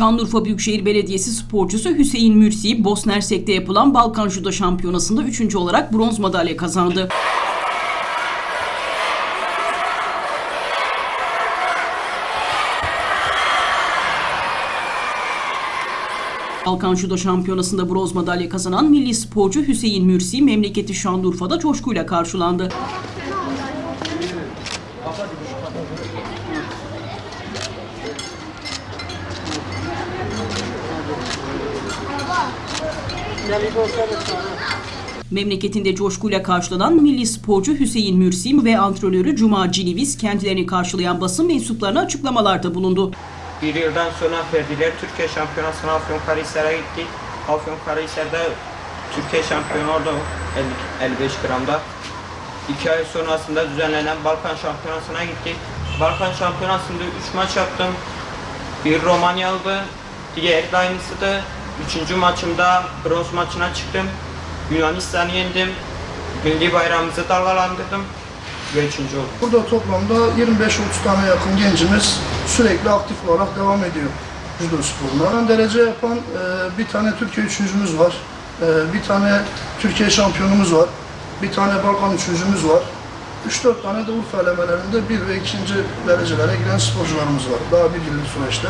Şanlıurfa Büyükşehir Belediyesi sporcusu Hüseyin Mürsi, Bosna Hersek'te yapılan Balkan Judo Şampiyonası'nda 3. olarak bronz madalya kazandı. Balkan Judo Şampiyonası'nda bronz madalya kazanan milli sporcu Hüseyin Mürsi, memleketi Şanlıurfa'da coşkuyla karşılandı. Memleketinde coşkuyla karşılanan milli sporcu Hüseyin Mürsi ve antrenörü Cuma Ciliviz kendilerini karşılayan basın mensuplarına açıklamalarda bulundu. Bir yıldan sonra verdiler Türkiye Şampiyonası'na Afyonkarahisar'a gittik. Afyonkarahisar'da Türkiye şampiyonu oldu 50 55 gramda. İki ay sonrasında düzenlenen Balkan Şampiyonası'na gittik. Balkan Şampiyonası'nda 3 maç yaptım. Bir Romanyalı'dı, diğer de aynısıydı. Üçüncü maçımda bronz maçına çıktım. Yunanistan'ı yendim. Milli bayrağımızı dalgalandırdım ve üçüncü oldum. Burada toplamda 25-30 tane yakın gencimiz sürekli aktif olarak devam ediyor judo sporuna. Derece yapan e, bir tane Türkiye üçüncümüz var. E, bir tane Türkiye şampiyonumuz var. Bir tane Balkan üçüncümüz var. 3-4 tane de Urfa elemelerinde bir ve ikinci derecelere giren sporcularımız var. Daha bir yıllık süreçte.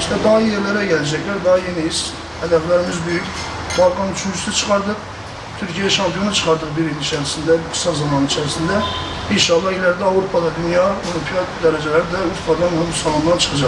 İşte daha iyi yerlere gelecekler, daha yeniyiz. Hedeflerimiz büyük. Balkan üçüncüsü çıkardık. Türkiye şampiyonu çıkardık bir yıl içerisinde, kısa zaman içerisinde. İnşallah ileride Avrupa'da, dünya, olimpiyat dereceleri de Urfa'dan, bu salondan çıkacak.